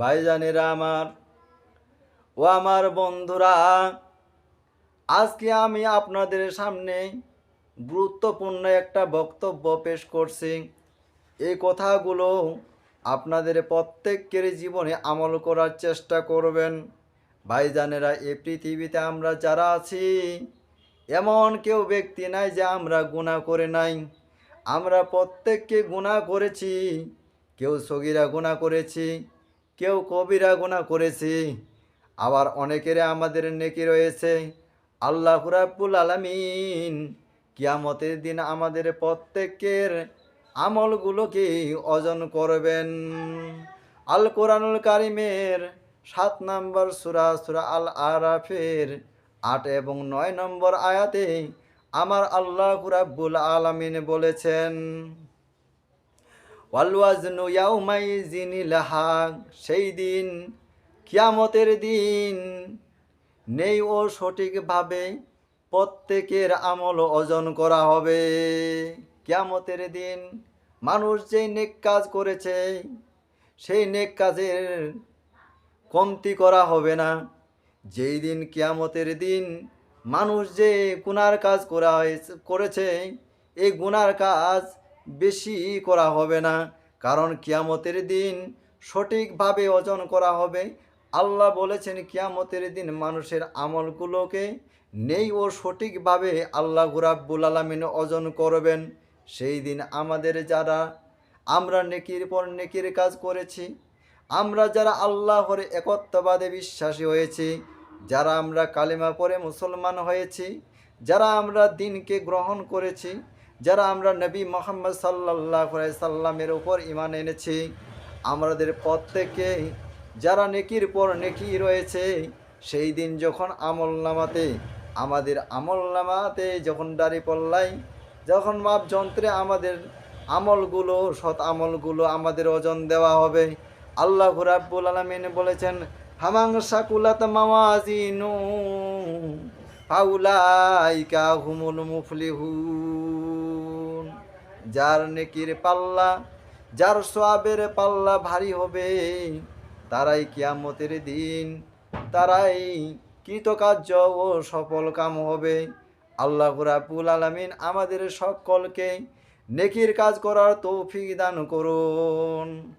ভাইজানেরা আমার, ও আমার বন্ধুরা, আজকে আমি আপনাদের সামনে গুরুত্বপূর্ণ একটা বক্তব্য পেশ করছি। এই কথাগুলো আপনাদের প্রত্যেকের জীবনে আমল করার চেষ্টা করবেন। ভাইজানেরা এই পৃথিবীতে আমরা যারা আছি, এমন কেউ ব্যক্তি নাই যে আমরা গুণা করে নাই। আমরা প্রত্যেককে গুণা করেছি, কেউ সগিরা গুণা করেছি কেউ কবিরা গুণা করেছি। আবার অনেকের আমাদের নেকি রয়েছে। আল্লাহ রাব্বুল আলামিন কিয়ামতের দিন আমাদের প্রত্যেকের আমলগুলোকে অজন করবেন। আল কোরআনুল কারিমের সাত নম্বর সুরা সুরা আল আরাফের আট এবং নয় নম্বর আয়াতে আমার আল্লাহ রাব্বুল আলামিন বলেছেন ওয়ালওয়াজনু ইয়াউমাইজিনিল হাক সেই দিন, কিয়ামতের দিন। নেই ও সঠিকভাবে প্রত্যেকের আমল অর্জন করা হবে। কিয়ামতের দিন মানুষ যেই নেক কাজ করেছে, সেই নেক কাজের কমতি করা হবে না। যেই দিন কিয়ামতের দিন মানুষ যে গুনার কাজ করা হয়েছে, করেছে, এই গুনার কাজ বেশি করা হবে না, কারণ কিয়ামতের দিন সঠিকভাবে ওজন করা হবে। আল্লাহ বলেছেন, কিয়ামতের দিন মানুষের আমলগুলোকে নেই ও সঠিকভাবে আল্লাহ রাব্বুল আলমিন ওজন করবেন। সেই দিন আমাদের যারা, আমরা নেকির পর নেকির কাজ করেছি, আমরা যারা আল্লাহর একত্ববাদে বিশ্বাসী হয়েছি, যারা আমরা কালিমা পরে মুসলমান হয়েছি, যারা আমরা দিনকে গ্রহণ করেছি যারা আমরা নবী মোহাম্মদ সাল্লাহ সাল্লামের উপর ইমান এনেছি, আমাদের প্রত্যেকে যারা নেকির পর নেকি রয়েছে, সেই দিন যখন আমল নামাতে আমাদের আমল নামাতে যখন দাড়ি পল্লাই যখন মাপ যন্ত্রে আমাদের আমলগুলো, সৎ আমলগুলো আমাদের ওজন দেওয়া হবে, আল্লাহ রাব্বুল আলমিন বলেছেন, হামাং সাকুলাত মাওয়াজিনু ফাউলাইকা হুমুল মুফলিহুন। যার নেকির পাল্লা, যার সোয়াবের পাল্লা ভারী হবে, তারাই কিয়ামতের দিন, তারাই কৃতকার্য ও সফল কাম হবে। আল্লাহ রাব্বুল আলামিন আমাদের সকলকে নেকির কাজ করার তৌফিক দান করুন।